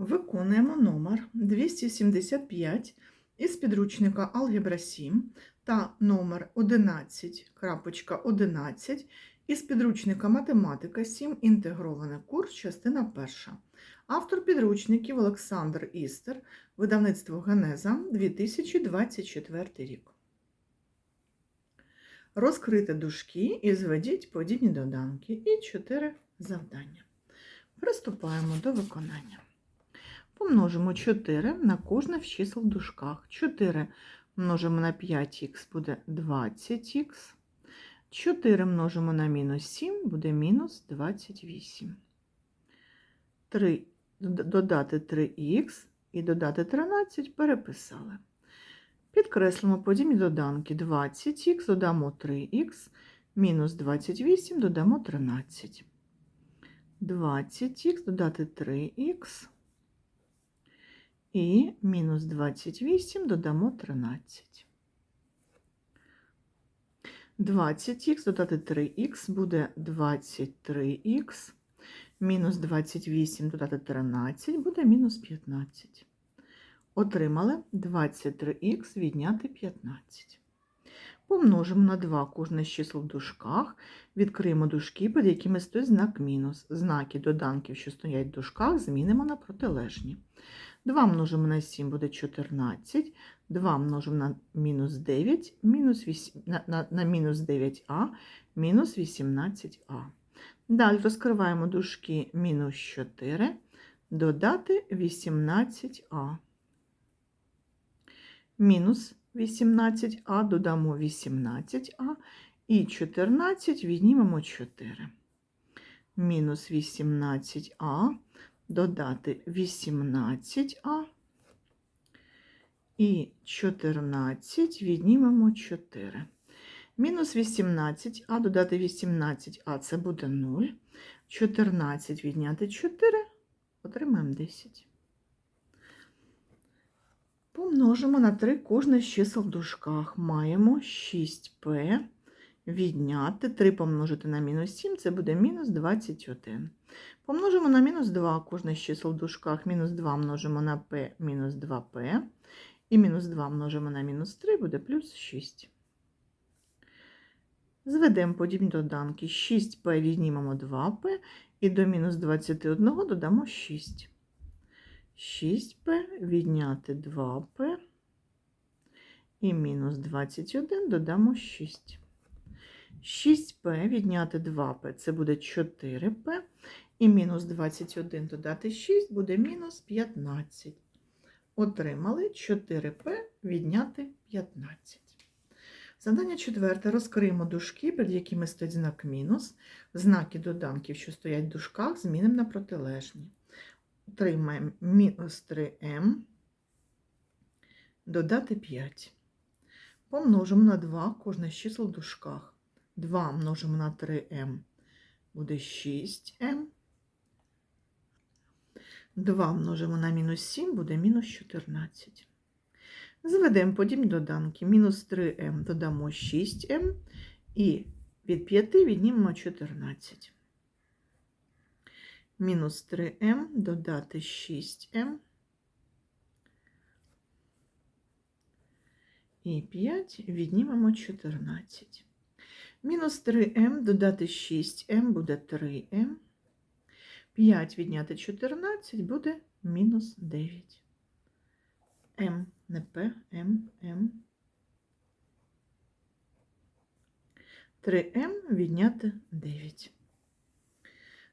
Виконуємо номер 275 із підручника Алгебра 7 та номер 11.11 із підручника Математика 7. Інтегрований курс, частина перша. Автор підручників Олександр Істер, видавництво Генеза 2024 рік. Розкрити дужки і зведіть подібні доданки і 4 завдання. Приступаємо до виконання. Помножимо 4 на кожне в чисел в дужках. 4 множимо на 5х буде 20х. 4 множимо на мінус 7 буде мінус 28. 3, додати 3х і додати 13 переписали. Підкреслимо подібні доданки 20х, додамо 3х, мінус 28 додамо 13. 20х додати 3х і мінус 28 додамо 13. 20х додати 3х буде 23х, мінус 28 додати 13 буде мінус 15. Отримали 23х відняти 15. Помножимо на 2 кожне з чисел в дужках, відкриємо дужки, під якими стоїть знак мінус. Знаки доданків, що стоять в дужках, змінимо на протилежні. 2 множимо на 7 буде 14, 2 множимо на мінус 9, мінус 8, на, на, на мінус 9а, мінус 18а. Далі розкриваємо дужки мінус 4, додати 18а. Мінус 18а, додамо 18а і 14 віднімемо 4. Мінус 18а, додати 18а і 14 віднімемо 4. Мінус 18а, додати 18а це буде 0. 14 відняти 4, отримаємо 10. Помножимо на 3 кожне з чисел в дужках. Маємо 6p відняти 3 помножити на мінус 7, це буде мінус 21. Помножимо на мінус 2 кожне з чисел в дужках. Мінус 2 множимо на p, мінус 2p. І мінус 2 множимо на мінус 3, буде плюс 6. Зведемо подібні доданки. 6p віднімемо 2p, і до мінус 21 додамо 6. 6p відняти 2p і мінус 21 додамо 6. 6p відняти 2p це буде 4p, і мінус 21 додати 6 буде мінус 15. Отримали 4p відняти 15. Задання четверте. Розкриємо дужки, перед якими стоїть знак мінус. Знаки доданків, що стоять в дужках, змінимо на протилежні. Отримаємо мінус 3m, додати 5. Помножимо на 2 кожне з чисел в дужках. 2 множимо на 3m буде 6m. 2 множимо на мінус 7 буде мінус 14. Зведемо подібні доданки. Мінус 3m додамо 6m і від 5 віднімемо 14. Мінус 3m додати 6m і 5 віднімемо 14. Мінус 3m додати 6m буде 3m. 5 відняти 14 буде мінус 9. М, не П, М, М. 3М відняти 9.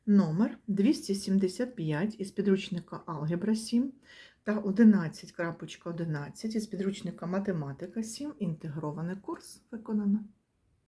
Номер 275 із підручника Алгебра 7 та 11.11 із підручника Математика 7. Інтегрований курс виконано.